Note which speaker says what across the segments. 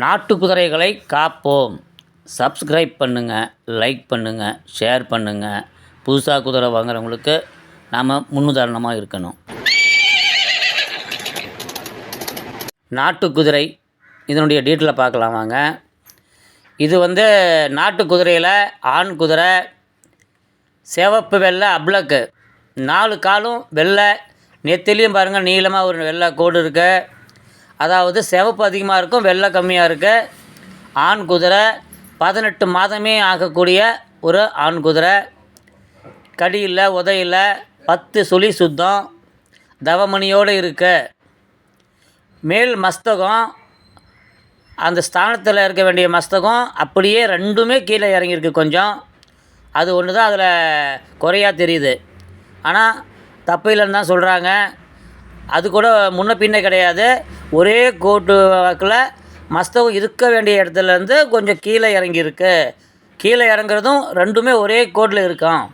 Speaker 1: நாட்டு குதிரைகளை காப்போம். சப்ஸ்கிரைப் பண்ணுங்கள் லைக் பண்ணுங்கள் ஷேர் பண்ணுங்கள் புதுசாக குதிரை வாங்குறவங்களுக்கு நாம் முன்னுதாரணமாக இருக்கணும். நாட்டு குதிரை இதனுடைய டீட்டெயிலை பார்க்கலாம் வாங்க. இது வந்து நாட்டு குதிரையில் ஆண் குதிரை சிவப்பு வெள்ளை அப்ளக்கு. நாலு காலும் வெள்ளை. நெத்திலையும் பாருங்கள் நீளமாக ஒரு வெள்ளை கோடு இருக்குது அதாவது சிவப்பு அதிகமாக இருக்கும் வெள்ளை கம்மியாக இருக்குது ஆண் குதிரை பதினெட்டு மாதமே ஆகக்கூடிய ஒரு ஆண் குதிரை. கடியில் உதையில் பத்து சுழி சுத்தம் தவமணியோடு இருக்க. மேல் மஸ்தகம் அந்த ஸ்தானத்தில் இருக்க வேண்டிய மஸ்தகம் அப்படியே ரெண்டுமே கீழே இறங்கியிருக்கு கொஞ்சம். அது ஒன்று தான் அதில் குறையாக தெரியுது. ஆனால் தப்பு இல்லைன்னு தான் சொல்கிறாங்க அது கூட முன்ன பின்ன கிடையாது. ஒரே கோட்டு வாக்கில் மஸ்தகம் இருக்க வேண்டிய இடத்துலேருந்து கொஞ்சம் கீழே இறங்கியிருக்கு. கீழே இறங்குறதும் ரெண்டுமே ஒரே கோட்டில் இருக்கும்.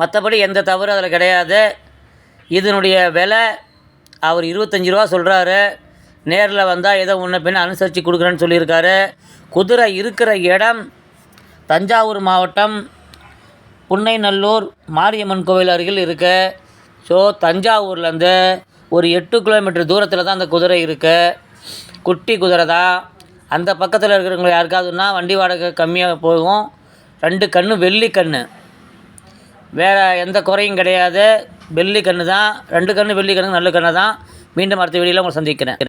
Speaker 1: மற்றபடி எந்த தவறும் அதில் கிடையாது. இதனுடைய விலை அவர் இருபத்தஞ்சி ரூபா சொல்கிறாரு நேரில் வந்தால் ஏதோ ஒன்று பின்ன அனுசரித்து கொடுக்குறேன்னு சொல்லியிருக்காரு. குதிரை இருக்கிற இடம் தஞ்சாவூர் மாவட்டம் புன்னைநல்லூர் மாரியம்மன் கோவில் அருகில் இருக்குது ஸோ தஞ்சாவூர்லேருந்து ஒரு எட்டு கிலோமீட்டர் தூரத்தில் தான் அந்த குதிரை இருக்குது குட்டி குதிரை தான். அந்த பக்கத்தில் இருக்கிறவங்க யாருக்காவதுன்னா வண்டி வாடகை கம்மியாக போகும். ரெண்டு கன்று வெள்ளி கண்ணு. வேறு எந்த குறையும் கிடையாது. வெள்ளி கன்று தான். ரெண்டு கன்று வெள்ளி கண்ணு நல்ல கண்ணு தான். மீண்டும் அடுத்த வீடியோவில் உங்களை சந்திக்கிறேன்.